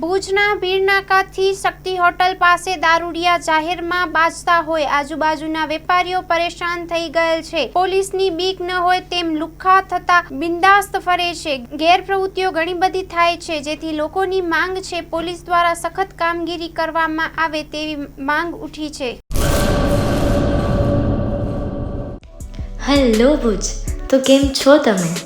ભુજના ભીડનાકાથી શક્તિ હોટલ પાસે દારૂડિયા જાહેરમાં બાજતા હોય. આજુબાજુના વેપારીઓ પરેશાન થઈ ગયેલ છે. પોલીસની બીક ન હોય તેમ લુખ્ખા થતા બિંદાસ્ત ફરે છે. ગેરપ્રવૃત્તિઓ ઘણી બધી થાય છે, જેથી લોકોની માંગ છે પોલીસ દ્વારા સખત કામગીરી કરવામાં આવે તેવી માંગ ઉઠી છે. હેલો ભુજ, તો કેમ છો તમે?